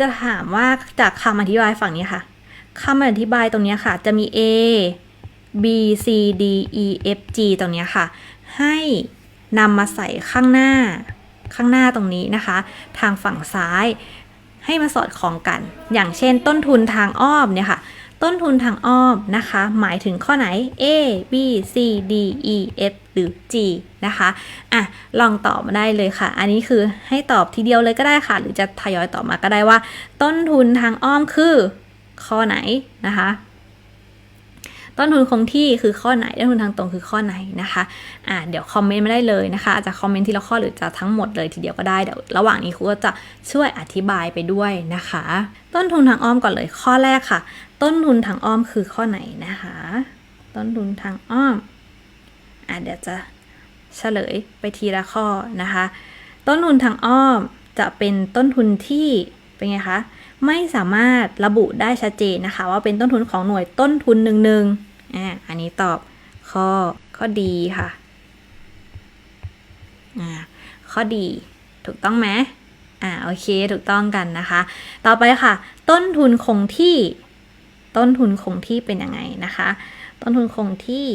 จะถามว่าจากคำอธิบายฝั่งนี้ค่ะคำอธิบายตรงนี้ค่ะ จะมี A B C D E F G ตรงนี้ค่ะ ให้นำมาใส่ข้างหน้า ข้างหน้าตรงนี้นะคะ ทางฝั่งซ้าย ให้มาสอดคล้องกัน อย่างเช่นต้นทุนทางอ้อมเนี่ยค่ะ ต้นทุนทางอ้อมนะคะ หมายถึงข้อไหน A B C D E F หรือ G นะคะอะลองตอบมาได้เลยค่ะ อันนี้คือให้ตอบทีเดียวเลยก็ได้ค่ะ หรือจะทยอยตอบมาก็ได้ว่า ต้นทุนทางอ้อมคือข้อไหนนะคะ ต้นทุนคงที่คือข้อไหนต้นทุนทางตรงคือข้อไหนนะคะอ่าเดี๋ยวคอมเมนต์มาได้เลยนะคะอาจจะคอมเมนต์ทีละข้อหรือจะทั้งหมดเลยทีเดียวก็ได้เดี๋ยวระหว่างนี้ครูก็จะช่วยอธิบายไปด้วยนะคะ ต้นทุนทางอ้อมก่อนเลยข้อแรกค่ะ ต้นทุนทางอ้อมคือข้อไหนนะคะ ต้นทุนทางอ้อมอะเดี๋ยวจะเฉลยไปทีละข้อนะคะ ต้นทุนทางอ้อมจะเป็นต้นทุนที่เป็นไงคะไม่สามารถระบุได้ชัดเจนนะคะ ว่าเป็นต้นทุนของหน่วยต้นทุนหนึ่งหนึ่ง อ่าอันนี้ตอบข้อข้อดีค่ะอ่าข้อดีถูกต้องไหมอ่าโอเคถูกต้องกันนะคะ ต่อไปค่ะ ต้นทุนคงที่ ต้นทุนคงที่เป็นยังไงนะคะ ต้นทุนคงที่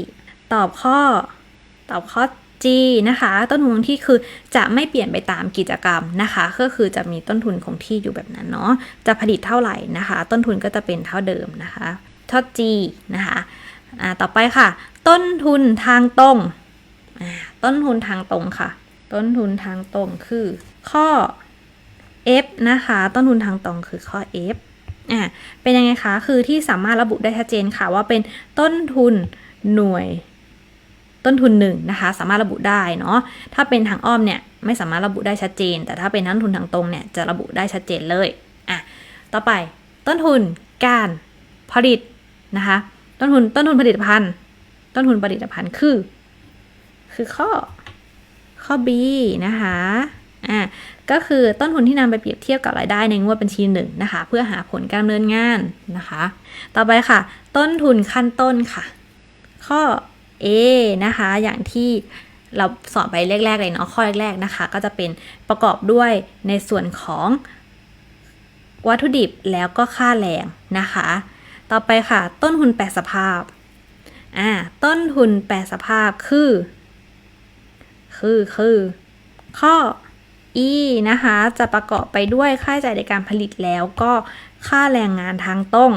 ตอบข้อ ตอบข้อ G นะคะ ต้นทุนคงที่คือจะไม่เปลี่ยนไปตามกิจกรรมนะคะ ก็คือจะมีต้นทุนคงที่อยู่แบบนั้นเนาะจะผลิตเท่าไหร่นะคะ ต้นทุนก็จะเป็นเท่าเดิมนะคะข้อ G นะคะ อ่าต่อไปค่ะ ต้นทุนทางตรงอ่าต้นทุนทางตรงค่ะ ต้นทุนทางตรงคือ ข้อ F นะคะ ต้นทุนทางตรงคือข้อ F อ่าเป็นยังไงคะคือที่สามารถระบุได้ชัดเจนค่ะว่าเป็นต้นทุนหน่วย ต้นทุนหนึ่งนะคะ สามารถระบุได้เนาะถ้าเป็นทางอ้อมเนี่ยไม่สามารถระบุได้ชัดเจน แต่ถ้าเป็นต้นทุนทางตรงเนี่ยจะระบุได้ชัดเจนเลยอะต่อไปต้นทุนการผลิตนะคะ ต้นทุนต้นทุนผลิตภัณฑ์ ต้นทุนผลิตภัณฑ์คือ คือข้อข้อ B นะคะอะก็คือต้นทุนที่นำไปเปรียบเทียบกับรายได้ในงวดบัญชีหนึ่งนะคะ เพื่อหาผลการดำเนินงานนะคะ ต่อไปค่ะ ต้นทุนขั้นต้นค่ะ ข้อ A นะคะ อย่างที่เราสอนไปแรก ๆ เลยเนาะข้อแรก ๆ นะคะ ก็จะเป็นประกอบด้วยในส่วนของวัตถุดิบแล้วก็ค่าแรงนะคะ ต่อไปค่ะ ต้นทุนแปรสภาพ อ่า ต้นทุนแปรสภาพคือ คือคือ ข้อ E นะคะ จะประกอบไปด้วยค่าใช้จ่ายในการผลิตแล้วก็ค่าแรงงานทางตรง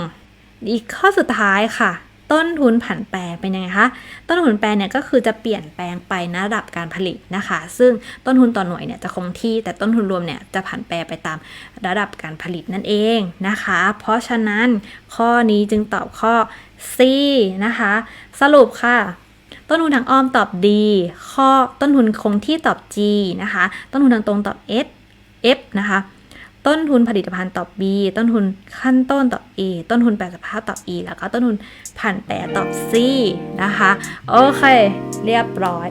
อีกข้อสุดท้ายค่ะ ต้นทุนผันแปรเป็นยังไงคะ ต้นทุนแปรเนี่ยก็คือจะเปลี่ยนแปลงไปในระดับการผลิตนะคะ ซึ่งต้นทุนต่อหน่วยเนี่ยจะคงที่แต่ต้นทุนรวมเนี่ยจะผันแปรไปตามระดับการผลิตนั่นเองนะคะ เพราะฉะนั้นข้อนี้จึงตอบข้อ C นะคะ สรุปค่ะต้นทุนทางอ้อมตอบ D ข้อต้นทุนคงที่ตอบ G นะคะ ต้นทุนทางตรงตอบ S F นะคะ ต้นทุนผลิตภัณฑ์ตอบ B ต้นทุนขั้นต้นตอบ A ต้นทุนแปรสภาพตอบ E แล้วก็ต้นทุนผ่านแปรตอบ C นะคะ โอเค เรียบร้อย